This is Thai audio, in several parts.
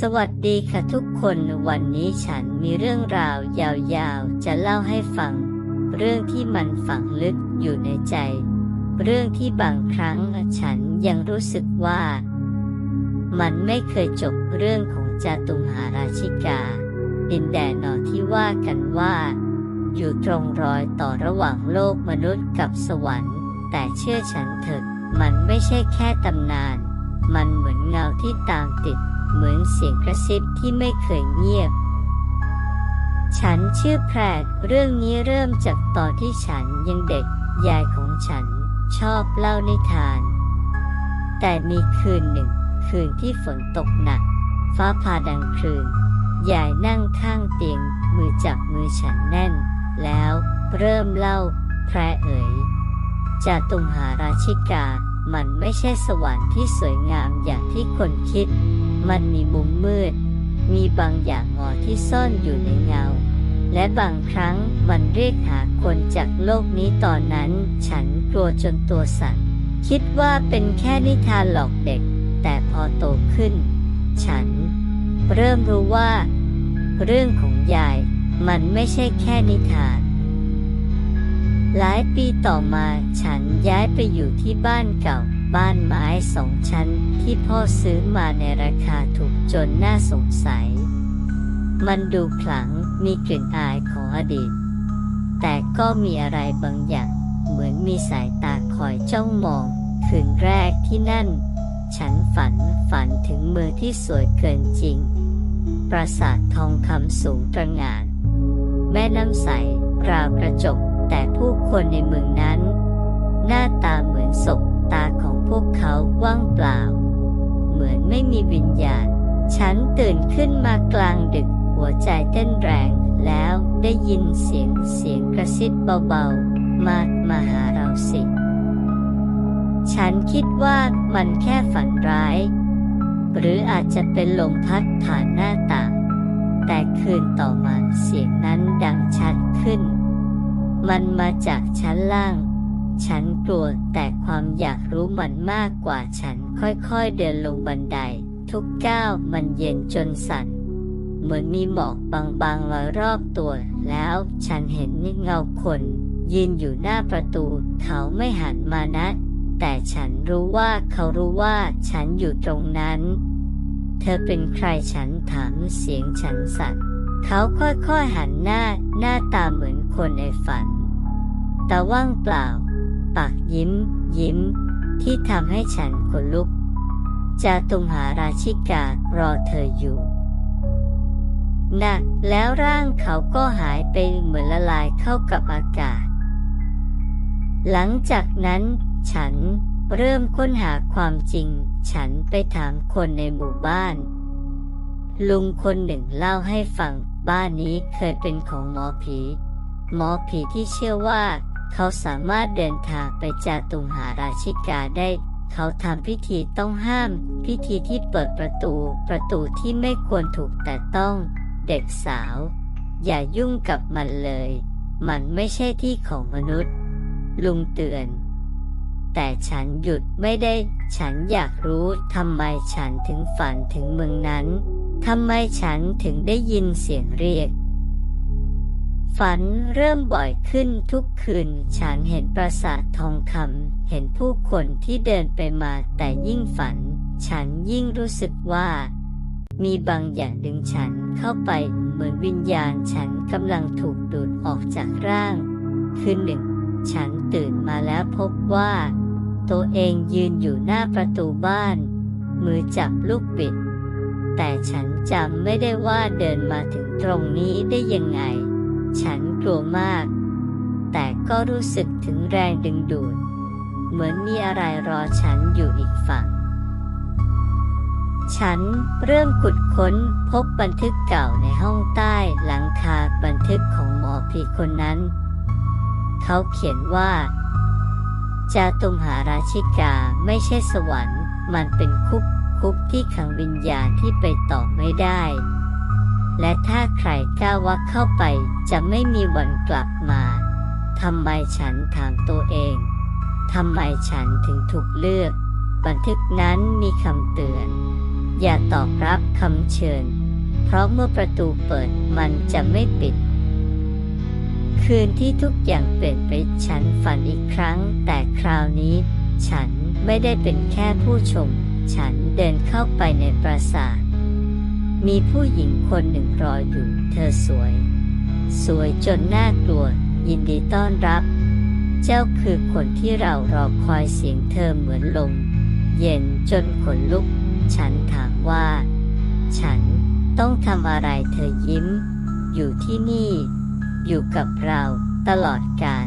สวัสดีค่ะทุกคนวันนี้ฉันมีเรื่องราวยาวๆ จะเล่าให้ฟัง เรื่องที่มันฝังลึกอยู่ในใจ เรื่องที่บางครั้งฉันยังรู้สึกว่า มันไม่เคยจบเรื่องของจาตุมหาราชิกาดินแดนนอที่ว่ากันว่า อยู่ตรงรอยต่อระหว่างโลกมนุษย์กับสวรรค์ แต่เชื่อฉันเถอะมันไม่ใช่แค่ตำนาน มันเหมือนเงาที่ตามติด เหมือนเสียงกระซิบที่ไม่เคยเงียบ ฉันชื่อแพรดเรื่องนี้เริ่มจากตอนที่ฉันยังเด็ก ยายของฉันชอบเล่านิทาน แต่มีคืนหนึ่ง คืนที่ฝนตกหนัก ฟ้าผ่าดังครืนยายนั่งข้างเตียงมือจับมือฉันแน่น แล้วเริ่มเล่าแพรเอ๋ยจาตุมหาราชิกา มันไม่ใช่สวรรค์ที่สวยงามอย่างที่คนคิด มันมีมุมมืด มีบางอย่างงอที่ซ่อนอยู่ในเงา และบางครั้งมันเรียกหาคนจากโลกนี้ตอนนั้น ฉันกลัวจนตัวสั่นคิดว่าเป็นแค่นิทานหลอกเด็ก แต่พอโตขึ้น ฉัน เริ่มรู้ว่า เรื่องของยายมันไม่ใช่แค่นิทาน หลายปีต่อมาฉันย้ายไปอยู่ที่บ้านเก่า บ้านไม้สองชั้นที่พ่อซื้อมาในราคาถูกจนน่าสงสัย มันดูขลังมีกลิ่นอายของอดีต แต่ก็มีอะไรบางอย่าง เหมือนมีสายตาคอยจ้องมอง คืนแรกที่นั่น ฉันฝันฝันถึงเมืองที่สวยเกินจริง ปราสาททองคำสูงตระหง่าน แม่น้ำใสราวกระจกแต่ผู้คนในเมืองนั้น หน้าตาเหมือนศพตาของ วกเขาว่างเปล่า เหมือนไม่มีวิญญาณ ฉันตื่นขึ้นมากลางดึก หัวใจเต้นแรง แล้วได้ยินเสียงเสียงกระซิบเบาๆ มามาหาเราสิ ฉันคิดว่ามันแค่ฝันร้าย หรืออาจจะเป็นลมพัดผ่านหน้าต่าง แต่คืนต่อมาเสียงนั้นดังชัดขึ้น มันมาจากชั้นล่าง ฉันกลัวแต่ความอยากรู้มันมากกว่าฉันค่อยๆเดินลงบันได ทุกก้าวมันเย็นจนสั่น เหมือนมีหมอกบางๆลอยรอบตัว แล้วฉันเห็นเงาคนยืนอยู่หน้าประตู เขาไม่หันมานะ แต่ฉันรู้ว่าเขารู้ว่าฉันอยู่ตรงนั้น เธอเป็นใครฉันถามเสียงฉันสั่น เขาค่อยๆหันหน้า หน้าตาเหมือนคนในฝัน แต่ว่างเปล่า ปากยิ้ม ยิ้ม ที่ทำให้ฉันขนลุก จาตุมหาราชิการอเธออยู่นะแล้วร่างเขาก็หายไปเหมือนละลายเข้ากับอากาศ หลังจากนั้นฉันเริ่มค้นหาความจริง ฉันไปถามคนในหมู่บ้าน ลุงคนหนึ่งเล่าให้ฟัง บ้านนี้เคยเป็นของหมอผี หมอผีที่เชื่อว่า เขาสามารถเดินทางไปจาตุมหาราชิกาได้ เขาทำพิธีต้องห้าม พิธีที่เปิดประตู ประตูที่ไม่ควรถูกแต่ต้อง เด็กสาว อย่ายุ่งกับมันเลย มันไม่ใช่ที่ของมนุษย์ ลุงเตือน แต่ฉันหยุดไม่ได้ ฉันอยากรู้ทำไมฉันถึงฝันถึงเมืองนั้นทำไมฉันถึงได้ยินเสียงเรียก ฝันเริ่มบ่อยขึ้นทุกคืน ฉันเห็นปราสาททองคำ เห็นผู้คนที่เดินไปมาแต่ยิ่งฝัน ฉันยิ่งรู้สึกว่า มีบางอย่างดึงฉันเข้าไปเหมือนวิญญาณฉันกำลังถูกดูดออกจากร่าง คืนหนึ่ง ฉันตื่นมาแล้วพบว่า ตัวเองยืนอยู่หน้าประตูบ้าน มือจับลูกบิด แต่ฉันจำไม่ได้ว่าเดินมาถึงตรงนี้ได้ยังไง ฉันกลัวมาก แต่ก็รู้สึกถึงแรงดึงดูด เหมือนมีอะไรรอฉันอยู่อีกฝั่ง ฉันเริ่มขุดค้นพบบันทึกเก่าในห้องใต้หลังคาบันทึกของหมอผีคนนั้น เขาเขียนว่าจาตุมหาราชิกาไม่ใช่สวรรค์ มันเป็นคุกคุกที่ขังวิญญาณที่ไปต่อไม่ได้ และถ้าใครกล้าว่าเข้าไปจะไม่มีวันกลับมาทำไมฉันถามตัวเองทำไมฉันถึงถูกเลือก บันทึกนั้นมีคำเตือน อย่าตอบรับคำเชิญ เพราะเมื่อประตูเปิดมันจะไม่ปิด คืนที่ทุกอย่างเปลี่ยนไปฉันฝันอีกครั้ง แต่คราวนี้ ฉันไม่ได้เป็นแค่ผู้ชม ฉันเดินเข้าไปในปราสาท มีผู้หญิงคนหนึ่งรออยู่ เธอสวย สวยจนน่ากลัว ยินดีต้อนรับ เจ้าคือคนที่เรารอคอยเสียงเธอเหมือนลม เย็นจนขนลุก ฉันถามว่า ฉันต้องทำอะไรเธอยิ้ม อยู่ที่นี่ อยู่กับเราตลอดกาล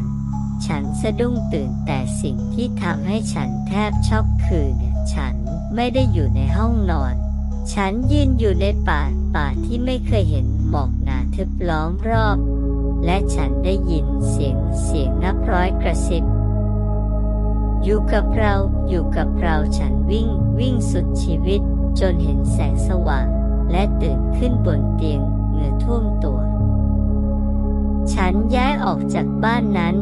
ฉันสะดุ้งตื่นแต่สิ่งที่ทำให้ฉันแทบช็อกคือฉันไม่ได้อยู่ในห้องนอน ฉันยืนอยู่ในป่าป่าที่ไม่เคยเห็นหมอกหนาทึบล้อมรอบ และฉันได้ยินเสียงเสียงนับร้อยกระซิบ อยู่กับเราอยู่กับเราฉันวิ่งวิ่งสุดชีวิต จนเห็นแสงสว่าง และตื่นขึ้นบนเตียงเหงื่อท่วมตัว ฉันย้ายออกจากบ้านนั้น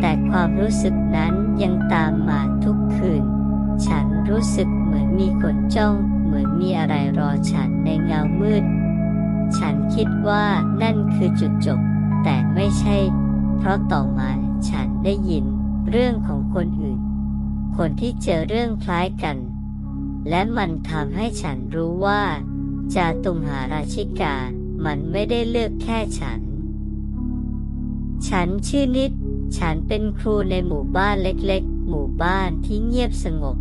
แต่ความรู้สึกนั้นยังตามมาทุกคืน ฉันรู้สึกเหมือนมีคนจ้อง เหมือนมีอะไรรอฉันในเงามืด ฉันคิดว่านั่นคือจุดจบ แต่ไม่ใช่ เพราะต่อมาฉันได้ยินเรื่องของคนอื่น คนที่เจอเรื่องคล้ายกัน และมันทำให้ฉันรู้ว่าจาตุมหาราชิกา มันไม่ได้เลือกแค่ฉัน ฉันชื่อนิด ฉันเป็นครูในหมู่บ้านเล็กๆ หมู่บ้านที่เงียบสงบ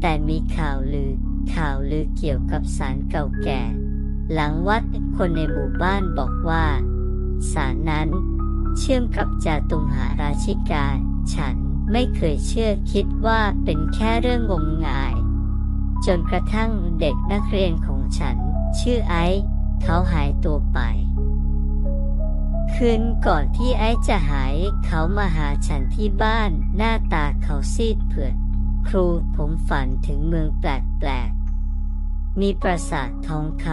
แต่มีข่าวลือ ข่าวลือเกี่ยวกับสารเก่าแก่ หลังวัดคนในหมู่บ้านบอกว่า สารนั้นเชื่อมกับจาตุมหาราชิกา ฉันไม่เคยเชื่อคิดว่าเป็นแค่เรื่องงมงาย จนกระทั่งเด็กนักเรียนของฉัน ชื่อไอซ์เขาหายตัวไป คืนก่อนที่ไอซ์จะหายเขามาหาฉันที่บ้านหน้าตาเขาซีดเผือดครูผมฝันถึงเมืองแปลก มีปราสาททองค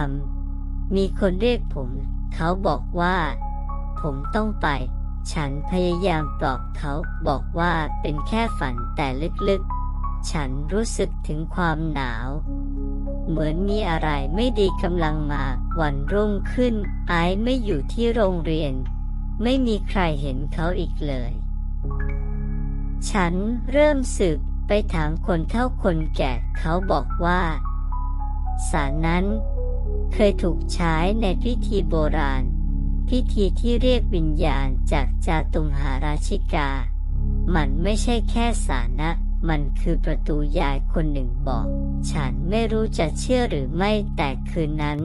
ำมีคนเรียกผม เขาบอกว่า ผมต้องไป ฉันพยายามปลอบเขาบอกว่าเป็นแค่ฝันแต่ลึกๆ ฉันรู้สึกถึงความหนาว เหมือนมีอะไรไม่ดีกำลังมา วันรุ่งขึ้น ไอซ์ไม่อยู่ที่โรงเรียน ไม่มีใครเห็นเขาอีกเลย ฉันเริ่มสืบไปถามคนเท่าคนแก่เขาบอกว่า สารนั้น เคยถูกใช้ในพิธีโบราณ พิธีที่เรียกวิญญาณจากจาตุมหาราชิกา มันไม่ใช่แค่สารนะมันคือประตูยายคนหนึ่งบอก ฉันไม่รู้จะเชื่อหรือไม่แต่คืนนั้น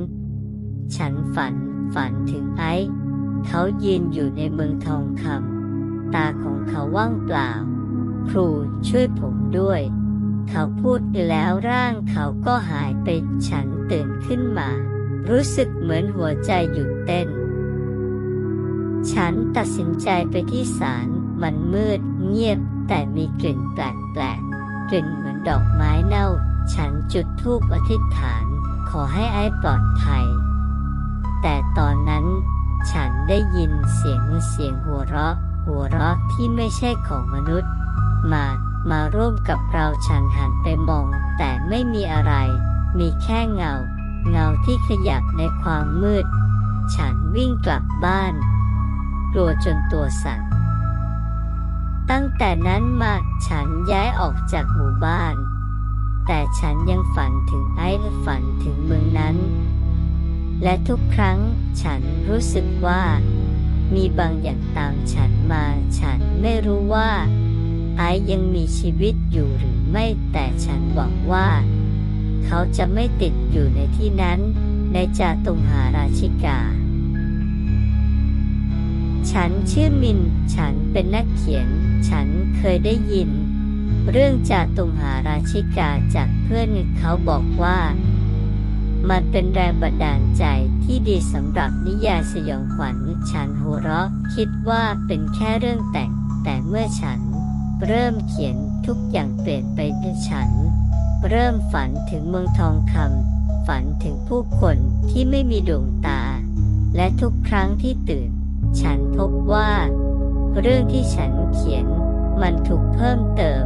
ฉันฝันฝันถึงไอซ์เขายืนอยู่ในเมืองทองคำตาของเขาว่างเปล่า ครูช่วยผมด้วย เขาพูดแล้วร่างเขาก็หายไปฉันตื่นขึ้นมา รู้สึกเหมือนหัวใจหยุดเต้น ฉันตัดสินใจไปที่ศาลมันมืดเงียบแต่มีกลิ่นแปลกๆกลิ่นเหมือนดอกไม้เน่า ฉันจุดธูปอธิษฐาน ขอให้ไอ้ปลอดภัย แต่ตอนนั้นฉันได้ยินเสียงเสียงหัวเราะ หัวเราะที่ไม่ใช่ของมนุษย์ มา มาร่วมกับเราฉันหันไปมอง แต่ไม่มีอะไร มีแค่เงา เงาที่ขยับในความมืด ฉันวิ่งกลับบ้าน กลัวจนตัวสั่น ตั้งแต่นั้นมาฉันย้ายออกจากหมู่บ้าน แต่ฉันยังฝันถึงไอ้และฝันถึงเมืองนั้น และทุกครั้งฉันรู้สึกว่า มีบางอย่างตามฉันมา ฉันไม่รู้ว่า ไอซ์ยังมีชีวิตอยู่หรือไม่แต่ฉันหวังว่า เขาจะไม่ติดอยู่ในที่นั้น ในจาตุมหาราชิกา ฉันชื่อมิน ฉันเป็นนักเขียน ฉันเคยได้ยิน เรื่องจาตุมหาราชิกาจากเพื่อนเขาบอกว่า มันเป็นแรงบันดาลใจที่ดีสำหรับนิยายสยองขวัญ ฉันหัวเราะคิดว่าเป็นแค่เรื่องแต่งแต่เมื่อฉัน เริ่มเขียนทุกอย่างเปลี่ยนไปด้วยฉัน เริ่มฝันถึงเมืองทองคำฝันถึงผู้คนที่ไม่มีดวงตา และทุกครั้งที่ตื่น ฉันพบว่า เรื่องที่ฉันเขียนมันถูกเพิ่มเติม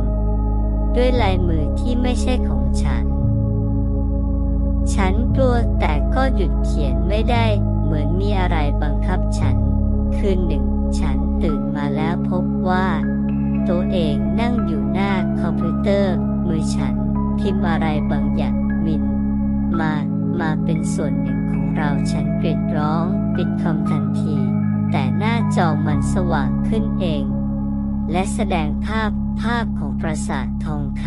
ด้วยลายมือที่ไม่ใช่ของฉัน ฉันกลัวแต่ก็หยุดเขียนไม่ได้เหมือนมีอะไรบังคับฉัน คืนหนึ่ง ฉันตื่นมาแล้วพบว่า ตัวเองนั่งอยู่หน้าคอมพิวเตอร์ มือฉัน พิมพ์อะไรบางอย่างมิน มามาเป็นส่วนหนึ่งของเราฉันกรีดร้อง ปิดคอมทันที แต่หน้าจอมันสว่างขึ้นเอง และแสดงภาพภาพของปราสาททองค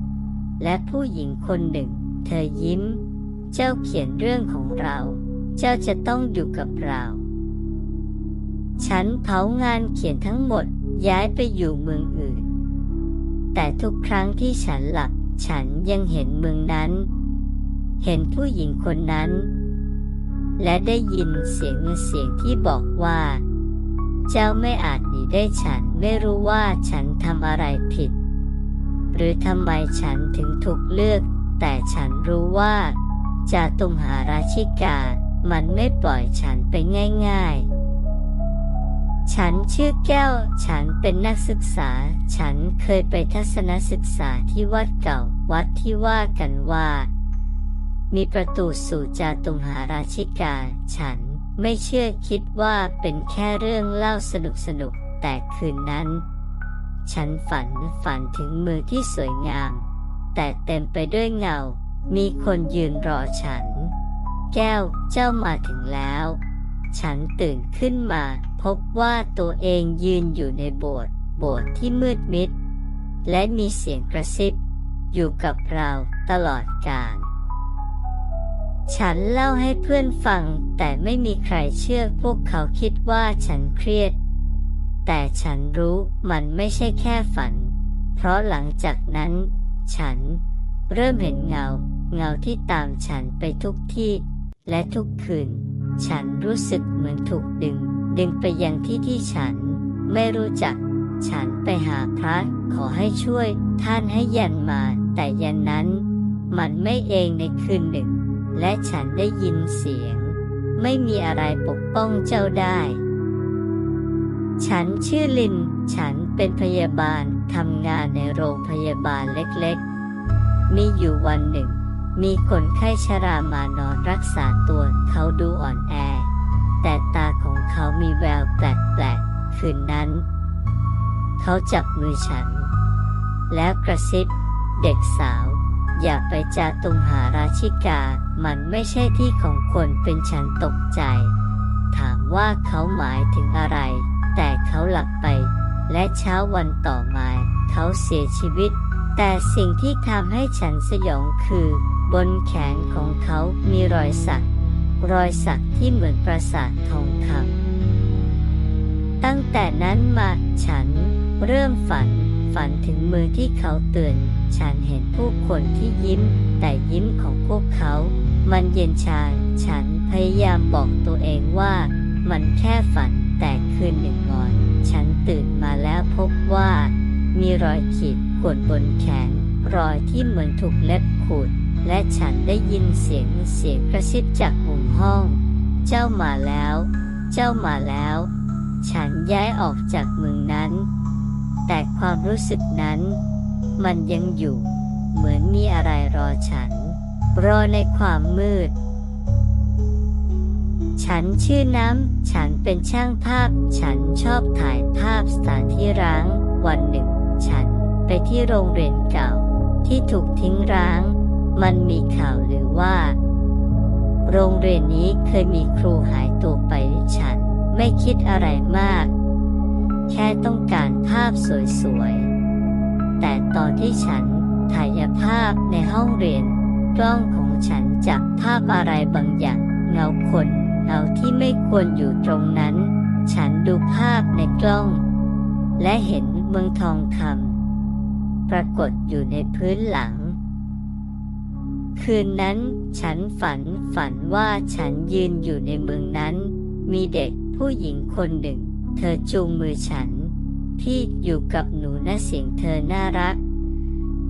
ำและผู้หญิงคนหนึ่ง เธอยิ้ม เจ้าเขียนเรื่องของเรา เจ้าจะต้องอยู่กับเรา ฉันเผางานเขียนทั้งหมด ย้ายไปอยู่เมืองอื่น แต่ทุกครั้งที่ฉันหลับ ฉันยังเห็นเมืองนั้น เห็นผู้หญิงคนนั้น และได้ยินเสียงเสียงที่บอกว่า เจ้าไม่อาจหนีได้ฉันไม่รู้ว่าฉันทำอะไรผิด หรือทำไมฉันถึงถูกเลือก แต่ฉันรู้ว่าจาตุมหาราชิกา มันไม่ปล่อยฉันไปง่าย ๆ ฉันชื่อแก้ว ฉันเป็นนักศึกษา ฉันเคยไปทัศนศึกษาที่วัดเก่า วัดที่ว่ากันว่า มีประตูสู่จาตุมหาราชิกา ฉันไม่เชื่อคิดว่าเป็นแค่เรื่องเล่าสนุกสนุกๆแต่คืนนั้น ฉันฝันฝันถึงมือที่สวยงาม แต่เต็มไปด้วยเงา มีคนยืนรอฉัน แก้วเจ้ามาถึงแล้ว ฉันตื่นขึ้นมา บว่าตัวเองยืนอยู่ในโบสถ์โบสถ์ที่มืดมิด และมีเสียงกระซิบ อยู่กับเราตลอดกาลฉันเล่าให้เพื่อนฟังแต่ไม่มีใครเชื่อพวกเขาคิดว่าฉันเครียด แต่ฉันรู้มันไม่ใช่แค่ฝัน เพราะหลังจากนั้น ฉันเริ่มเห็นเงา เงาที่ตามฉันไปทุกที่ และทุกคืน ฉันรู้สึกเหมือนถูกดึง ดึงไปยังที่ที่ฉัน ไม่รู้จัก ฉันไปหาพระขอให้ช่วยท่านให้ยันมา แต่ยันนั้น มันไม่เองในคืนหนึ่ง และฉันได้ยินเสียง ไม่มีอะไรปกป้องเจ้าได้ ฉันชื่อลิน ฉันเป็นพยาบาลทำงานในโรงพยาบาลเล็กๆ มีอยู่วันหนึ่ง มีคนไข้ชรามานอนรักษาตัวเขาดูอ่อนแอ แต่ตาของเขามีแววแปลกๆ คืนนั้น เขาจับมือฉัน แล้วกระซิบเด็กสาว อย่าไปจาตุมหาราชิกา มันไม่ใช่ที่ของคนเป็นฉันตกใจ ถามว่าเขาหมายถึงอะไร แต่เขาหลับไป และเช้าวันต่อมา เขาเสียชีวิต แต่สิ่งที่ทำให้ฉันสยองคือ บนแขนของเขามีรอยสัก รอยสักที่เหมือนปราสาททองคำตั้งแต่นั้นมาฉันเริ่มฝัน ฝันถึงมือที่เขาเตือน ฉันเห็นผู้คนที่ยิ้ม แต่ยิ้มของพวกเขา มันเย็นชา ฉันพยายามบอกตัวเองว่า มันแค่ฝันแต่คืนหนึ่งนอน ฉันตื่นมาแล้วพบว่า มีรอยขีดข่วนบนแขนรอยที่เหมือนถูกเล็บขูด และฉันได้ยินเสียงเสียงกระซิบจากมุมห้อง เจ้ามาแล้ว เจ้ามาแล้ว ฉันย้ายออกจากเมืองนั้น แต่ความรู้สึกนั้น มันยังอยู่ เหมือนมีอะไรรอฉัน รอในความมืด ฉันชื่อน้ำ ฉันเป็นช่างภาพ ฉันชอบถ่ายภาพสถานที่ร้าง วันหนึ่ง ฉันไปที่โรงเรียนเก่า ที่ถูกทิ้งร้าง มันมีข่าวหรือว่า โรงเรียนนี้เคยมีครูหายตัวไปฉันไม่คิดอะไรมาก แค่ต้องการภาพสวยๆ แต่ตอนที่ฉันถ่ายภาพในห้องเรียน กล้องของฉันจับภาพอะไรบางอย่างเงาคนเงาที่ไม่ควรอยู่ตรงนั้น ฉันดูภาพในกล้อง และเห็นเมืองทองคำปรากฏอยู่ในพื้นหลัง คืนนั้นฉันฝันฝันว่าฉันยืนอยู่ในเมืองนั้น มีเด็กผู้หญิงคนหนึ่ง เธอจูงมือฉัน พี่อยู่กับหนูนะเสียงเธอน่ารัก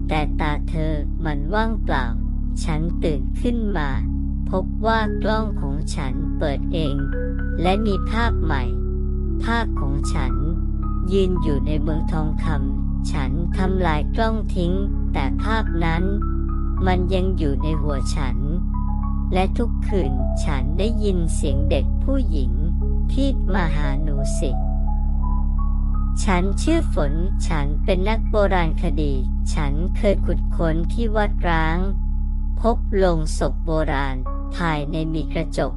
แต่ตาเธอมันว่างเปล่า ฉันตื่นขึ้นมา พบว่ากล้องของฉันเปิดเอง และมีภาพใหม่ ภาพของฉัน ยืนอยู่ในเมืองทองคำฉันทำลายกล้องทิ้ง แต่ภาพนั้น มันยังอยู่ในหัวฉัน และทุกคืนฉันได้ยินเสียงเด็กผู้หญิงที่มาหาหนูสิ ฉันชื่อฝน ฉันเป็นนักโบราณคดี ฉันเคยขุดค้นที่วัดร้าง พบลงศพโบราณ ภายในมีกระจก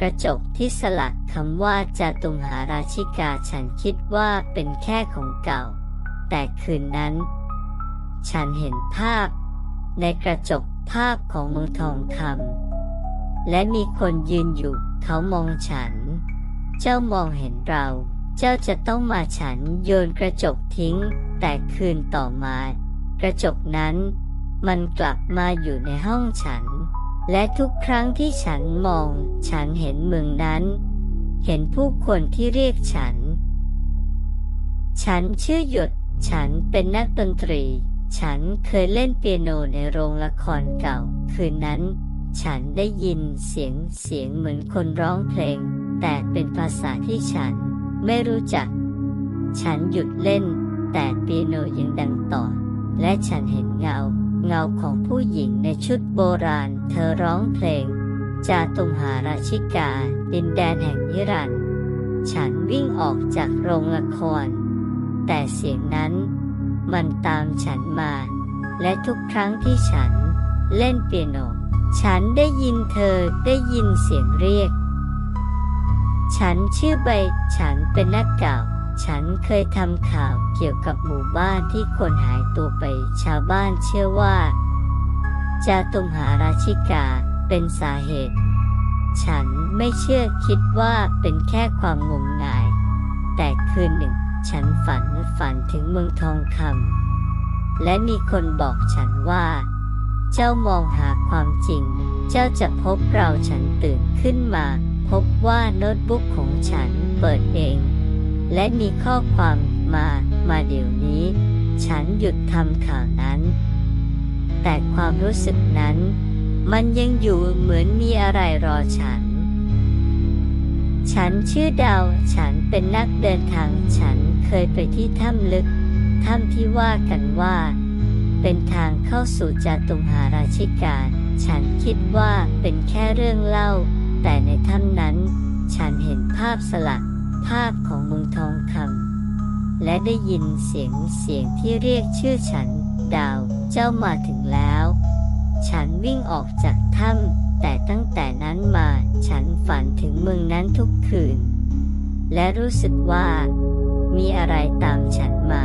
กระจกที่สลักคำว่าจาตุมหาราชิกาฉันคิดว่าเป็นแค่ของเก่า แต่คืนนั้น ฉันเห็นภาพ ในกระจกภาพของเมืองทองคำและมีคนยืนอยู่ เขามองฉัน เจ้ามองเห็นเรา เจ้าจะต้องมาฉันโยนกระจกทิ้ง แต่คืนต่อมา กระจกนั้น มันกลับมาอยู่ในห้องฉัน และทุกครั้งที่ฉันมอง ฉันเห็นเมืองนั้น เห็นผู้คนที่เรียกฉัน ฉันชื่อหยด ฉันเป็นนักดนตรี ฉันเคยเล่นเปียโนในโรงละครเก่า คืนนั้น ฉันได้ยินเสียงเสียงเหมือนคนร้องเพลง แต่เป็นภาษาที่ฉันไม่รู้จัก ฉันหยุดเล่น แต่เปียโนยังดังต่อ และฉันเห็นเงา เงาของผู้หญิงในชุดโบราณ เธอร้องเพลง จาตุมหาราชิกา ดินแดนแห่งนิรันดร์ฉันวิ่งออกจากโรงละคร แต่เสียงนั้น มันตามฉันมา และทุกครั้งที่ฉันเล่นเปียโน ฉันได้ยินเธอได้ยินเสียงเรียก ฉันชื่อใบ ฉันเป็นนักข่าว ฉันเคยทำข่าวเกี่ยวกับหมู่บ้านที่คนหายตัวไป ชาวบ้านเชื่อว่าจาตุมหาราชิกาเป็นสาเหตุ ฉันไม่เชื่อคิดว่าเป็นแค่ความงมงาย แต่คืนหนึ่ง ฉันฝันฝันถึงเมืองทองคำและมีคนบอกฉันว่า เจ้ามองหาความจริง เจ้าจะพบเราฉันตื่นขึ้นมา พบว่าโน้ตบุ๊กของฉันเปิดเอง และมีข้อความมา มาเดี๋ยวนี้ ฉันหยุดทำข่าวนั้น แต่ความรู้สึกนั้น มันยังอยู่เหมือนมีอะไรรอฉัน ฉันชื่อดาว ฉันเป็นนักเดินทาง ฉันเคยไปที่ถ้ำลึก ถ้ำที่ว่ากันว่า เป็นทางเข้าสู่จาตุมหาราชิกาฉันคิดว่าเป็นแค่เรื่องเล่า แต่ในถ้ำนั้น ฉันเห็นภาพสลัก ภาพของมืองทองคำและได้ยินเสียงเสียงที่เรียกชื่อฉัน ดาว เจ้ามาถึงแล้ว ฉันวิ่งออกจากถ้ำ แต่ตั้งแต่นั้นมาฉันฝันถึงเมืองนั้นทุกคืน และรู้สึกว่า มีอะไรตามฉันมา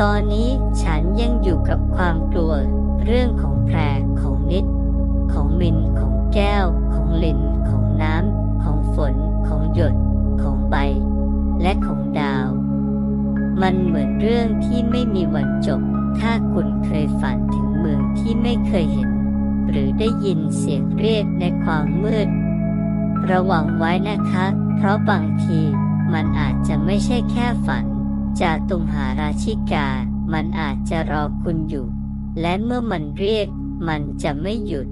ตอนนี้ฉันยังอยู่กับความกลัว เรื่องของแพรของนิด ของมินของแก้ว ของลิน ของน้ำ ของฝน ของหยด ของใบ และของดาว มันเหมือนเรื่องที่ไม่มีวันจบ ถ้าคุณเคยฝันถึงเมืองที่ไม่เคยเห็น หรือได้ยินเสียงเรียกในความมืด ระวังไว้นะคะ เพราะบางทีมันอาจจะไม่ใช่แค่ฝัน จาตุมหาราชิกา มันอาจจะรอคุณอยู่ และเมื่อมันเรียก มันจะไม่หยุด